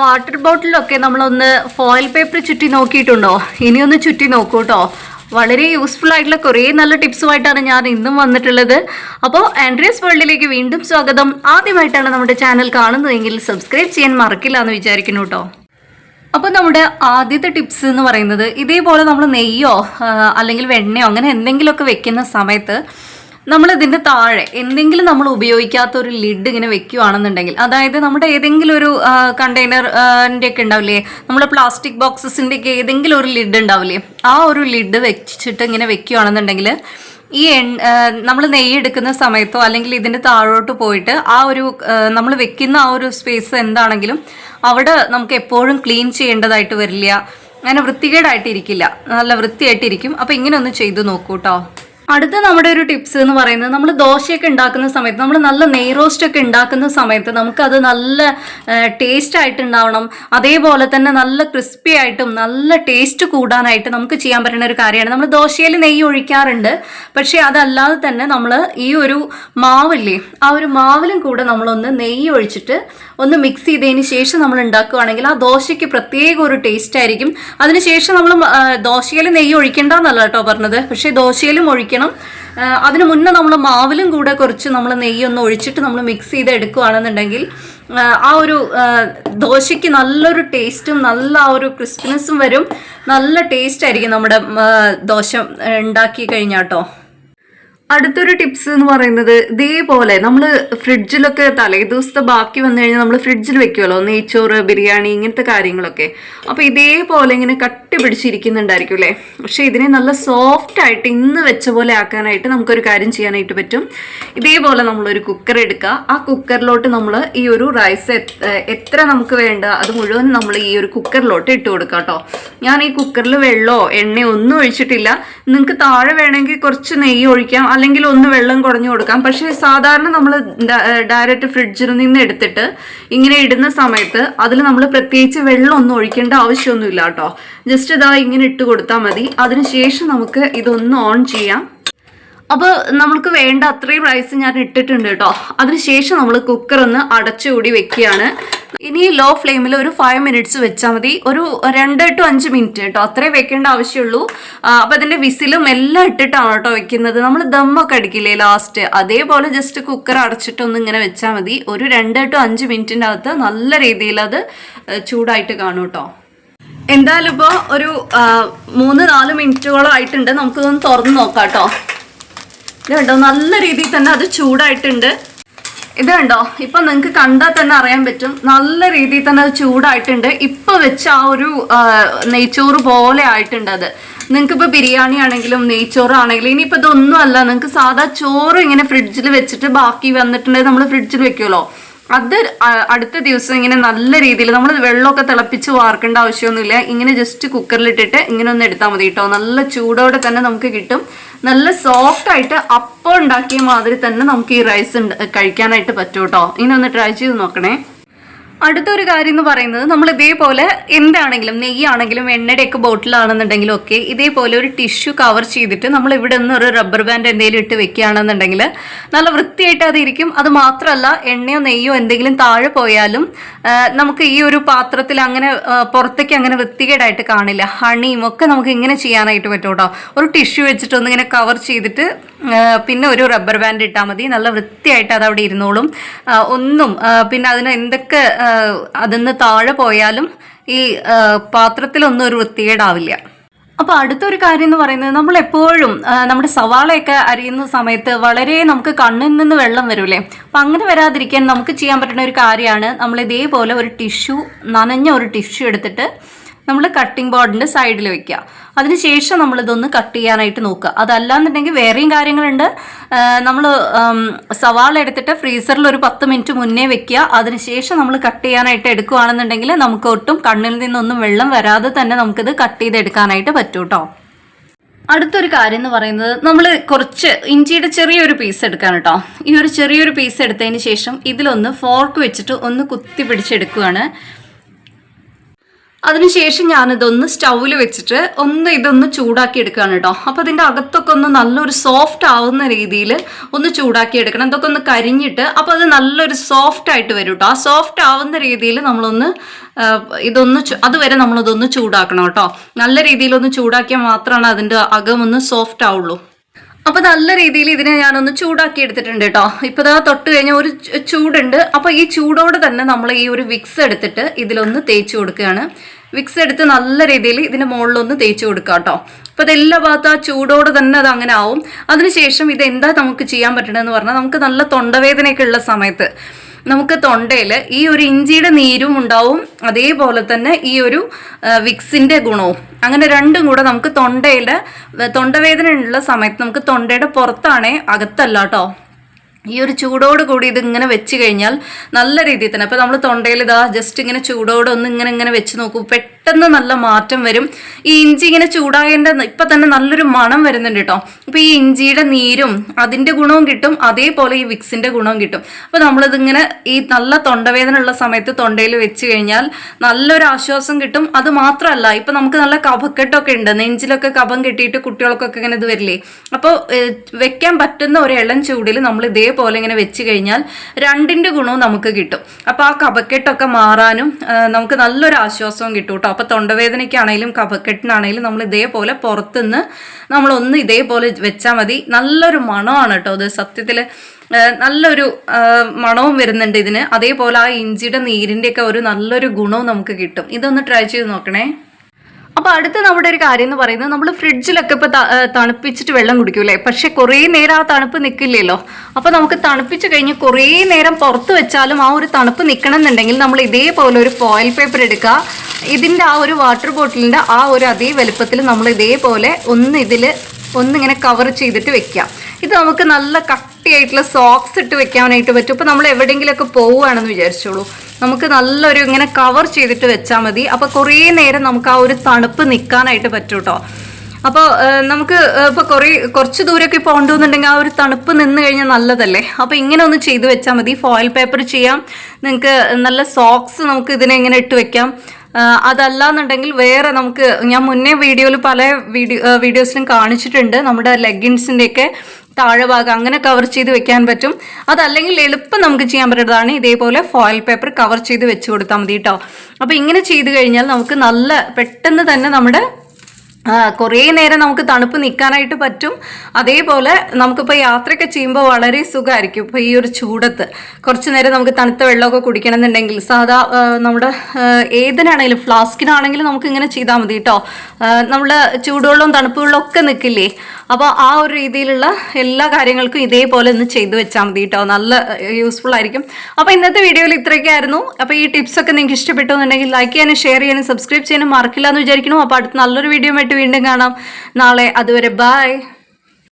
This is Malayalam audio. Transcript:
വാട്ടർ ബോട്ടിലൊക്കെ നമ്മളൊന്ന് ഫോയിൽ പേപ്പർ ചുറ്റി നോക്കിയിട്ടുണ്ടോ? ഇനിയൊന്ന് ചുറ്റി നോക്കൂ കേട്ടോ വളരെ യൂസ്ഫുൾ ആയിട്ടുള്ള കുറേ നല്ല ടിപ്സുമായിട്ടാണ് ഞാൻ ഇന്നും വന്നിട്ടുള്ളത്. അപ്പോൾ ആൻഡ്രിയസ് വേൾഡിലേക്ക് വീണ്ടും സ്വാഗതം. ആദ്യമായിട്ടാണ് നമ്മുടെ ചാനൽ കാണുന്നതെങ്കിൽ സബ്സ്ക്രൈബ് ചെയ്യാൻ മറക്കില്ല എന്ന് വിചാരിക്കുന്നു കേട്ടോ അപ്പോൾ നമ്മുടെ ആദ്യത്തെ ടിപ്സ് എന്ന് പറയുന്നത് ഇതേപോലെ നമ്മൾ നെയ്യോ അല്ലെങ്കിൽ വെണ്ണയോ അങ്ങനെ എന്തെങ്കിലുമൊക്കെ വെക്കുന്ന സമയത്ത് നമ്മൾ ഇതിന്റെ താഴെ എന്തെങ്കിലും നമ്മൾ ഉപയോഗിക്കാത്ത ഒരു ലിഡ് ഇങ്ങനെ വെക്കുകയാണെന്നുണ്ടെങ്കിൽ അതായത് നമ്മുടെ ഏതെങ്കിലും ഒരു കണ്ടെയ്നറിന്റെ ഒക്കെ ഉണ്ടാവില്ലേ? നമ്മുടെ പ്ലാസ്റ്റിക് ബോക്സസിന്റെ ഒക്കെ ഏതെങ്കിലും ഒരു ലിഡ് ഉണ്ടാവില്ലേ? ആ ഒരു ലിഡ് വെച്ചിട്ട് ഇങ്ങനെ വെക്കുകയാണെന്നുണ്ടെങ്കിൽ ഈ എണ്ണ നമ്മൾ നെയ്യ് എടുക്കുന്ന സമയത്തോ അല്ലെങ്കിൽ ഇതിന്റെ താഴോട്ട് പോയിട്ട് ആ ഒരു നമ്മൾ വെക്കുന്ന ആ ഒരു സ്പേസ് എന്താണെങ്കിലും അവിടെ നമുക്ക് എപ്പോഴും ക്ലീൻ ചെയ്യേണ്ടതായിട്ട് വരില്ല. അങ്ങനെ വൃത്തികേടായിട്ടിരിക്കില്ല. നല്ല വൃത്തിയായിട്ടിരിക്കും. അപ്പോൾ ഇങ്ങനെ ഒന്ന് ചെയ്തു നോക്കൂ കേട്ടോ അടുത്ത നമ്മുടെ ഒരു ടിപ്സ് എന്ന് പറയുന്നത് നമ്മൾ ദോശയൊക്കെ ഉണ്ടാക്കുന്ന സമയത്ത് നമ്മൾ നല്ല നെയ് റോസ്റ്റ് ഒക്കെ ഉണ്ടാക്കുന്ന സമയത്ത് നമുക്കത് നല്ല ടേസ്റ്റ് ആയിട്ട് ഉണ്ടാവണം അതേപോലെ തന്നെ നല്ല ക്രിസ്പി ആയിട്ടും നല്ല ടേസ്റ്റ് കൂടാനായിട്ട് നമുക്ക് ചെയ്യാൻ പറ്റുന്ന ഒരു കാര്യമാണ്. നമ്മൾ ദോശയിൽ നെയ്യ് ഒഴിക്കാറുണ്ട്. പക്ഷേ അതല്ലാതെ തന്നെ നമ്മൾ ഈ ഒരു മാവില്ലേ ആ ഒരു മാവിലും കൂടെ നമ്മളൊന്ന് നെയ്യ് ഒഴിച്ചിട്ട് ഒന്ന് മിക്സ് ചെയ്തതിന് ശേഷം നമ്മൾ ഉണ്ടാക്കുകയാണെങ്കിൽ ആ ദോശയ്ക്ക് പ്രത്യേക ഒരു ടേസ്റ്റ് ആയിരിക്കും. അതിനുശേഷം നമ്മൾ ദോശയിൽ നെയ്യ് ഒഴിക്കേണ്ട എന്നല്ല കേട്ടോ പറഞ്ഞത്. പക്ഷേ ദോശയിലും ഒഴിക്കണം. അതിനു മുന്നേ നമ്മൾ മാവിലും കൂടെ കുറച്ച് നമ്മൾ നെയ്യ് ഒന്ന് ഒഴിച്ചിട്ട് നമ്മൾ മിക്സ് ചെയ്ത് എടുക്കുകയാണെന്നുണ്ടെങ്കിൽ ആ, ഒരു ദോശയ്ക്ക് നല്ലൊരു ടേസ്റ്റും നല്ല ആ ഒരു ക്രിസ്പിനെസ്സും വരും. നല്ല ടേസ്റ്റ് ആയിരിക്കും നമ്മുടെ ദോശ ഉണ്ടാക്കി കഴിഞ്ഞാട്ടോ. അടുത്തൊരു ടിപ്സ് എന്ന് പറയുന്നത് ഇതേപോലെ നമ്മൾ ഫ്രിഡ്ജിലൊക്കെ തലേദിവസത്തെ ബാക്കി വന്നു കഴിഞ്ഞാൽ നമ്മൾ ഫ്രിഡ്ജിൽ വെക്കുമല്ലോ നെയ്ച്ചോറ് ബിരിയാണി ഇങ്ങനത്തെ കാര്യങ്ങളൊക്കെ. അപ്പോൾ ഇതേപോലെ ഇങ്ങനെ കട്ടി പിടിച്ചിരിക്കുന്നുണ്ടായിരിക്കും അല്ലേ? പക്ഷേ ഇതിനെ നല്ല സോഫ്റ്റ് ആയിട്ട് ഇന്ന് വെച്ച പോലെ ആക്കാനായിട്ട് നമുക്കൊരു കാര്യം ചെയ്യാനായിട്ട് പറ്റും. ഇതേപോലെ നമ്മളൊരു കുക്കർ എടുക്കുക. ആ കുക്കറിലോട്ട് നമ്മൾ ഈ ഒരു റൈസ് എത്ര നമുക്ക് വേണ്ട അത് മുഴുവൻ നമ്മൾ ഈ ഒരു കുക്കറിലോട്ട് ഇട്ട് കൊടുക്കുക കേട്ടോ. ഞാൻ ഈ കുക്കറിൽ വെള്ളമോ എണ്ണയോ ഒന്നും ഒഴിച്ചിട്ടില്ല. നിങ്ങൾക്ക് താഴെ വേണമെങ്കിൽ കുറച്ച് നെയ്യ് ഒഴിക്കാം. അല്ലെങ്കിൽ ഒന്ന് വെള്ളം കുറഞ്ഞു കൊടുക്കാം. പക്ഷേ സാധാരണ നമ്മൾ ഡയറക്റ്റ് ഫ്രിഡ്ജിൽ നിന്ന് എടുത്തിട്ട് ഇങ്ങനെ ഇടുന്ന സമയത്ത് അതിൽ നമ്മൾ പ്രത്യേകിച്ച് വെള്ളം ഒന്നും ഒഴിക്കേണ്ട ആവശ്യമൊന്നുമില്ല കേട്ടോ. ജസ്റ്റ് ഇതാ ഇങ്ങനെ ഇട്ട് കൊടുത്താൽ മതി. അതിനുശേഷം നമുക്ക് ഇതൊന്ന് ഓൺ ചെയ്യാം. അപ്പോൾ നമുക്ക് വേണ്ട അത്രയും റൈസ് ഞാൻ ഇട്ടിട്ടുണ്ട് കേട്ടോ. അതിനുശേഷം നമ്മൾ കുക്കർ ഒന്ന് അടച്ചുകൂടി വെക്കുകയാണ്. ഇനി ലോ ഫ്ലെയിമിൽ ഒരു ഫൈവ് മിനിറ്റ്സ് വെച്ചാൽ മതി. ഒരു രണ്ട് ടു അഞ്ച് മിനിറ്റ് കേട്ടോ. അത്രേ വെക്കേണ്ട ആവശ്യമുള്ളൂ. അപ്പോൾ അതിന്റെ വിസിലും എല്ലാം ഇട്ടിട്ടാണ് കേട്ടോ വെക്കുന്നത്. നമ്മൾ ദമ്മൊക്കെ അടിക്കില്ലേ ലാസ്റ്റ് അതേപോലെ ജസ്റ്റ് കുക്കർ അടച്ചിട്ടൊന്ന് ഇങ്ങനെ വെച്ചാൽ മതി. ഒരു രണ്ട് ടു അഞ്ച് മിനിറ്റിന്റെ അകത്ത് നല്ല രീതിയിൽ അത് ചൂടായിട്ട് കാണും കേട്ടോ. എന്തായാലും ഇപ്പോൾ ഒരു മൂന്ന് നാല് മിനിറ്റുകളോ ആയിട്ടുണ്ട് നമുക്കിതൊന്ന് തുറന്ന് നോക്കാം കേട്ടോ. ഇത് കണ്ടോ? നല്ല രീതിയിൽ തന്നെ അത് ചൂടായിട്ടുണ്ട്. ഇത് കണ്ടോ? ഇപ്പൊ നിങ്ങൾക്ക് കണ്ടാൽ തന്നെ അറിയാൻ പറ്റും. നല്ല രീതിയിൽ തന്നെ അത് ചൂടായിട്ടുണ്ട്. ഇപ്പൊ വെച്ച ആ ഒരു നെയ്ച്ചോറ് പോലെ ആയിട്ടുണ്ട് അത്. നിങ്ങൾക്ക് ഇപ്പൊ ബിരിയാണി ആണെങ്കിലും നെയ്ച്ചോറ് ആണെങ്കിലും ഇനിയിപ്പോ ഇതൊന്നും അല്ല. നിങ്ങൾക്ക് സാധാ ചോറ് ഇങ്ങനെ ഫ്രിഡ്ജിൽ വെച്ചിട്ട് ബാക്കി വന്നിട്ടുണ്ടെങ്കിൽ നമ്മൾ ഫ്രിഡ്ജിൽ വെക്കുമല്ലോ അത് അടുത്ത ദിവസം ഇങ്ങനെ നല്ല രീതിയിൽ നമ്മൾ വെള്ളമൊക്കെ തിളപ്പിച്ച് വാർക്കേണ്ട ആവശ്യമൊന്നുമില്ല. ഇങ്ങനെ ജസ്റ്റ് കുക്കറിലിട്ടിട്ട് ഇങ്ങനെ ഒന്ന് എടുത്താൽ മതി കേട്ടോ നല്ല ചൂടോടെ തന്നെ നമുക്ക് കിട്ടും. നല്ല സോഫ്റ്റ് ആയിട്ട് അപ്പം ഉണ്ടാക്കിയ മാതിരി തന്നെ നമുക്ക് ഈ റൈസ് കഴിക്കാനായിട്ട് പറ്റും കേട്ടോ ഇങ്ങനെ ഒന്ന് ട്രൈ ചെയ്ത് നോക്കണേ. അടുത്തൊരു കാര്യം എന്ന് പറയുന്നത് നമ്മൾ ഇതേപോലെ എന്താണെങ്കിലും നെയ്യാണെങ്കിലും എണ്ണയുടെയൊക്കെ ബോട്ടിലാണെന്നുണ്ടെങ്കിലും ഒക്കെ ഇതേപോലെ ഒരു ടിഷ്യൂ കവർ ചെയ്തിട്ട് നമ്മൾ ഇവിടെ നിന്ന് ഒരു റബ്ബർ ബാൻഡ് എന്തെങ്കിലും ഇട്ട് വെക്കുകയാണെന്നുണ്ടെങ്കിൽ നല്ല വൃത്തിയായിട്ട് അതിരിക്കും. അത് മാത്രമല്ല എണ്ണയോ നെയ്യോ എന്തെങ്കിലും താഴെ പോയാലും നമുക്ക് ഈ ഒരു പാത്രത്തിൽ അങ്ങനെ പുറത്തേക്ക് അങ്ങനെ വൃത്തികേടായിട്ട് കാണില്ല. ഹണിയും ഒക്കെ നമുക്ക് ഇങ്ങനെ ചെയ്യാനായിട്ട് പറ്റും കേട്ടോ. ഒരു ടിഷ്യൂ വെച്ചിട്ട് ഒന്നിങ്ങനെ കവർ ചെയ്തിട്ട് പിന്നെ ഒരു റബ്ബർ ബാൻഡ് ഇട്ടാൽ മതി. നല്ല വൃത്തിയായിട്ട് അത് അവിടെ ഇരുന്നോളും ഒന്നും പിന്നെ അതിന് എന്തൊക്കെ അതിന്ന് താഴെ പോയാലും ഈ പാത്രത്തിലൊന്നും ഒരു വൃത്തികേടാവില്ല. അപ്പോൾ അടുത്തൊരു കാര്യം എന്ന് പറയുന്നത് നമ്മൾ എപ്പോഴും നമ്മുടെ സവാളയൊക്കെ അരിയുന്ന സമയത്ത് വളരെ നമുക്ക് കണ്ണിൽ നിന്ന് വെള്ളം വരൂലേ അപ്പം അങ്ങനെ വരാതിരിക്കാൻ നമുക്ക് ചെയ്യാൻ പറ്റുന്ന ഒരു കാര്യമാണ്. നമ്മൾ ഇതേപോലെ ഒരു ടിഷ്യൂ നനഞ്ഞ ഒരു ടിഷ്യൂ എടുത്തിട്ട് നമ്മൾ കട്ടിംഗ് ബോർഡിന്റെ സൈഡിൽ വെക്കുക അതിനുശേഷം നമ്മൾ ഇതൊന്ന് കട്ട് ചെയ്യാനായിട്ട് നോക്കുക അതല്ലാന്നുണ്ടെങ്കിൽ വേറെയും കാര്യങ്ങളുണ്ട്. നമ്മൾ സവാള എടുത്തിട്ട് ഫ്രീസറിൽ ഒരു പത്ത് മിനിറ്റ് മുന്നേ വെക്കുക അതിനുശേഷം നമ്മൾ കട്ട് ചെയ്യാനായിട്ട് എടുക്കുകയാണെന്നുണ്ടെങ്കിൽ നമുക്ക് ഒട്ടും കണ്ണിൽ നിന്നൊന്നും വെള്ളം വരാതെ തന്നെ നമുക്കിത് കട്ട് ചെയ്തെടുക്കാനായിട്ട് പറ്റും കേട്ടോ അടുത്തൊരു കാര്യം എന്ന് പറയുന്നത് നമ്മൾ കുറച്ച് ഇഞ്ചിയുടെ ചെറിയൊരു പീസ് എടുക്കാൻ കേട്ടോ ഈ ഒരു ചെറിയൊരു പീസ് എടുത്തതിന് ശേഷം ഇതിലൊന്ന് ഫോർക്ക് വെച്ചിട്ട് ഒന്ന് കുത്തി പിടിച്ചെടുക്കുകയാണ് അതിനുശേഷം ഞാനിതൊന്ന് സ്റ്റൗവിൽ വെച്ചിട്ട് ഒന്ന് ഇതൊന്ന് ചൂടാക്കി എടുക്കുകയാണ് കേട്ടോ. അപ്പോൾ അതിന്റെ അകത്തൊക്കെ ഒന്ന് നല്ലൊരു സോഫ്റ്റ് ആവുന്ന രീതിയിൽ ഒന്ന് ചൂടാക്കി എടുക്കണം. ഇതൊക്കെ ഒന്ന് കരിഞ്ഞിട്ട് അപ്പോൾ അത് നല്ലൊരു സോഫ്റ്റ് ആയിട്ട് വരും കേട്ടോ. ആ സോഫ്റ്റ് ആവുന്ന രീതിയിൽ നമ്മളൊന്ന് ഇതൊന്ന് അതുവരെ നമ്മളതൊന്ന് ചൂടാക്കണം കേട്ടോ. നല്ല രീതിയിലൊന്ന് ചൂടാക്കിയാൽ മാത്രമാണ് അതിന്റെ അകമൊന്ന് സോഫ്റ്റ് ആവുള്ളൂ. അപ്പൊ നല്ല രീതിയിൽ ഇതിനെ ഞാനൊന്ന് ചൂടാക്കി എടുത്തിട്ടുണ്ട് കേട്ടോ ഇപ്പൊ ഇതാ തൊട്ട് കഴിഞ്ഞാൽ ഒരു ചൂടുണ്ട്. അപ്പൊ ഈ ചൂടോട് തന്നെ നമ്മൾ ഈ ഒരു വിക്സ് എടുത്തിട്ട് ഇതിലൊന്ന് തേച്ച് കൊടുക്കുകയാണ്. വിക്സ് എടുത്ത് നല്ല രീതിയിൽ ഇതിന്റെ മുകളിലൊന്ന് തേച്ച് കൊടുക്കുക കേട്ടോ അപ്പൊ ഇതെല്ലാ ഭാഗത്തും ആ ചൂടോടെ തന്നെ അത് അങ്ങനെ ആവും. അതിനുശേഷം ഇത് എന്താ നമുക്ക് ചെയ്യാൻ പറ്റണമെന്ന് പറഞ്ഞാൽ നമുക്ക് നല്ല തൊണ്ടവേദനയൊക്കെ ഉള്ള സമയത്ത് നമുക്ക് തൊണ്ടയിൽ ഈ ഒരു ഇഞ്ചിയുടെ നീരും ഉണ്ടാവും. അതേപോലെ തന്നെ ഈ ഒരു വിക്സിന്റെ ഗുണവും. അങ്ങനെ രണ്ടും കൂടെ നമുക്ക് തൊണ്ടയുടെ തൊണ്ടവേദന ഉള്ള സമയത്ത് നമുക്ക് തൊണ്ടയുടെ പുറത്താണേ അകത്തല്ല കേട്ടോ ഈ ഒരു ചൂടോട് കൂടി ഇത് ഇങ്ങനെ വെച്ച് കഴിഞ്ഞാൽ നല്ല രീതിയിൽ തന്നെ. അപ്പോൾ നമ്മൾ തൊണ്ടയിൽ ഇതാ ജസ്റ്റ് ഇങ്ങനെ ചൂടോടെ ഒന്ന് ഇങ്ങനെ ഇങ്ങനെ വെച്ച് നോക്കൂ. പെട്ടെന്ന് നല്ല മാറ്റം വരും. ഈ ഇഞ്ചി ഇങ്ങനെ ചൂടാകേണ്ട ഇപ്പം തന്നെ നല്ലൊരു മണം വരുന്നുണ്ട് കേട്ടോ അപ്പോൾ ഈ ഇഞ്ചിയുടെ നീരും അതിന്റെ ഗുണവും കിട്ടും അതേപോലെ ഈ വിക്സിന്റെ ഗുണവും കിട്ടും. അപ്പോൾ നമ്മളിതിങ്ങനെ ഈ നല്ല തൊണ്ടവേദന ഉള്ള സമയത്ത് തൊണ്ടയിൽ വെച്ച് കഴിഞ്ഞാൽ നല്ലൊരു ആശ്വാസം കിട്ടും. അത് മാത്രമല്ല ഇപ്പം നമുക്ക് നല്ല കഫക്കെട്ടൊക്കെ ഉണ്ട്. നെഞ്ചിലൊക്കെ കഫം കെട്ടിയിട്ട് കുട്ടികൾക്കൊക്കെ ഇങ്ങനെ ഇത് വരില്ലേ? അപ്പോൾ വെക്കാൻ പറ്റുന്ന ഒരു ഇളം ചൂടിൽ നമ്മൾ ഇതേപോലെ ഇങ്ങനെ വെച്ച് കഴിഞ്ഞാൽ രണ്ടിന്റെ ഗുണവും നമുക്ക് കിട്ടും. അപ്പോൾ ആ കഫക്കെട്ടൊക്കെ മാറാനും നമുക്ക് നല്ലൊരു ആശ്വാസവും കേട്ടോ അപ്പോൾ തൊണ്ടവേദനയ്ക്കാണെങ്കിലും കഫക്കെട്ടിനാണെങ്കിലും നമ്മൾ ഇതേപോലെ പുറത്തുനിന്ന് നമ്മളൊന്ന് ഇതേപോലെ വെച്ചാൽ മതി. നല്ലൊരു മണമാണ് കേട്ടോ അത് സത്യത്തിൽ നല്ലൊരു മണവും വരുന്നുണ്ട് ഇതിന്. അതേപോലെ ആ ഇഞ്ചിയുടെ നീരിന്റെയൊക്കെ ഒരു നല്ലൊരു ഗുണവും നമുക്ക് കിട്ടും. ഇതൊന്ന് ട്രൈ ചെയ്ത് നോക്കണേ. അപ്പോൾ അടുത്ത നമ്മുടെ ഒരു കാര്യം എന്ന് പറയുന്നത് നമ്മൾ ഫ്രിഡ്ജിലൊക്കെ ഇപ്പോൾ തണുപ്പിച്ചിട്ട് വെള്ളം കുടിക്കൂലേ പക്ഷെ കുറേ നേരം ആ തണുപ്പ് നിൽക്കില്ലല്ലോ അപ്പോൾ നമുക്ക് തണുപ്പിച്ച് കഴിഞ്ഞ് കുറേ നേരം പുറത്ത് വെച്ചാലും ആ ഒരു തണുപ്പ് നിൽക്കണം എന്നുണ്ടെങ്കിൽ നമ്മൾ ഇതേപോലെ ഒരു ഫോയിൽ പേപ്പർ എടുക്കുക. ഇതിന്റെ ആ ഒരു വാട്ടർ ബോട്ടിലിന്റെ ആ ഒരു അതേ വലുപ്പത്തിൽ നമ്മൾ ഇതേപോലെ ഒന്ന് ഇതിൽ ഒന്നിങ്ങനെ കവർ ചെയ്തിട്ട് വെക്കാം. ഇത് നമുക്ക് നല്ല കട്ടിയായിട്ടുള്ള സോക്സ് ഇട്ട് വെക്കാനായിട്ട് പറ്റും. ഇപ്പോൾ നമ്മൾ എവിടെയെങ്കിലുമൊക്കെ പോവുകയാണെന്ന് വിചാരിച്ചോളൂ. നമുക്ക് നല്ലൊരു ഇങ്ങനെ കവർ ചെയ്തിട്ട് വെച്ചാൽ മതി. അപ്പോൾ കുറേ നേരം നമുക്ക് ആ ഒരു തണുപ്പ് നിൽക്കാനായിട്ട് പറ്റും കേട്ടോ അപ്പോൾ നമുക്ക് ഇപ്പോൾ കുറേ കുറച്ച് ദൂരമൊക്കെ പോകണ്ടെന്നുണ്ടെങ്കിൽ ആ ഒരു തണുപ്പ് നിന്ന് കഴിഞ്ഞാൽ നല്ലതല്ലേ? അപ്പോൾ ഇങ്ങനെ ഒന്ന് ചെയ്ത് വെച്ചാൽ മതി. ഫോയിൽ പേപ്പർ ചെയ്യാം. നിങ്ങൾക്ക് നല്ല സോക്സ് നമുക്ക് ഇതിനെ ഇങ്ങനെ ഇട്ട് വെക്കാം. അതല്ലാന്നുണ്ടെങ്കിൽ വേറെ നമുക്ക് ഞാൻ മുന്നേ വീഡിയോയിൽ പല വീഡിയോ വീഡിയോസിലും കാണിച്ചിട്ടുണ്ട്. നമ്മുടെ ലെഗിൻസിന്റെയൊക്കെ താഴെ ഭാഗം അങ്ങനെ കവർ ചെയ്ത് വെക്കാൻ പറ്റും. അതല്ലെങ്കിൽ എളുപ്പം നമുക്ക് ചെയ്യാൻ പറ്റുന്നതാണ് ഇതേപോലെ ഫോയിൽ പേപ്പർ കവർ ചെയ്ത് വെച്ച് കൊടുത്താൽ മതി കേട്ടോ. അപ്പോൾ ഇങ്ങനെ ചെയ്ത് കഴിഞ്ഞാൽ നമുക്ക് നല്ല പെട്ടെന്ന് തന്നെ നമ്മുടെ കുറേ നേരം നമുക്ക് തണുപ്പ് നിൽക്കാനായിട്ട് പറ്റും. അതേപോലെ നമുക്കിപ്പോൾ യാത്രയൊക്കെ ചെയ്യുമ്പോൾ വളരെ സുഖമായിരിക്കും ഇപ്പോൾ ഈ ഒരു ചൂടത്ത് കുറച്ച് നേരം നമുക്ക് തണുത്ത വെള്ളമൊക്കെ കുടിക്കണം എന്നുണ്ടെങ്കിൽ സാധാ നമ്മുടെ ഏതിനാണെങ്കിലും ഫ്ലാസ്കിനാണെങ്കിലും നമുക്ക് ഇങ്ങനെ ചെയ്താൽ മതി കേട്ടോ നമ്മൾ ചൂടുവെള്ളവും തണുപ്പ് വെള്ളവും ഒക്കെ നിൽക്കില്ലേ അപ്പോൾ ആ ഒരു രീതിയിലുള്ള എല്ലാ കാര്യങ്ങൾക്കും ഇതേപോലെ ഒന്ന് ചെയ്തു വെച്ചാൽ മതി കേട്ടോ നല്ല യൂസ്ഫുൾ ആയിരിക്കും. അപ്പോൾ ഇന്നത്തെ വീഡിയോയിൽ ഇത്രയൊക്കെയായിരുന്നു. അപ്പോൾ ഈ ടിപ്സൊക്കെ നിങ്ങൾക്ക് ഇഷ്ടപ്പെട്ടു എന്നുണ്ടെങ്കിൽ ലൈക്ക് ചെയ്യാനും ഷെയർ ചെയ്യാനും സബ്സ്ക്രൈബ് ചെയ്യാനും മറക്കില്ല എന്ന് വിചാരിക്കുന്നു. അപ്പോൾ അടുത്ത നല്ലൊരു വീഡിയോ വീണ്ടും കാണാം. നാളെ അതുവരെ ബൈ.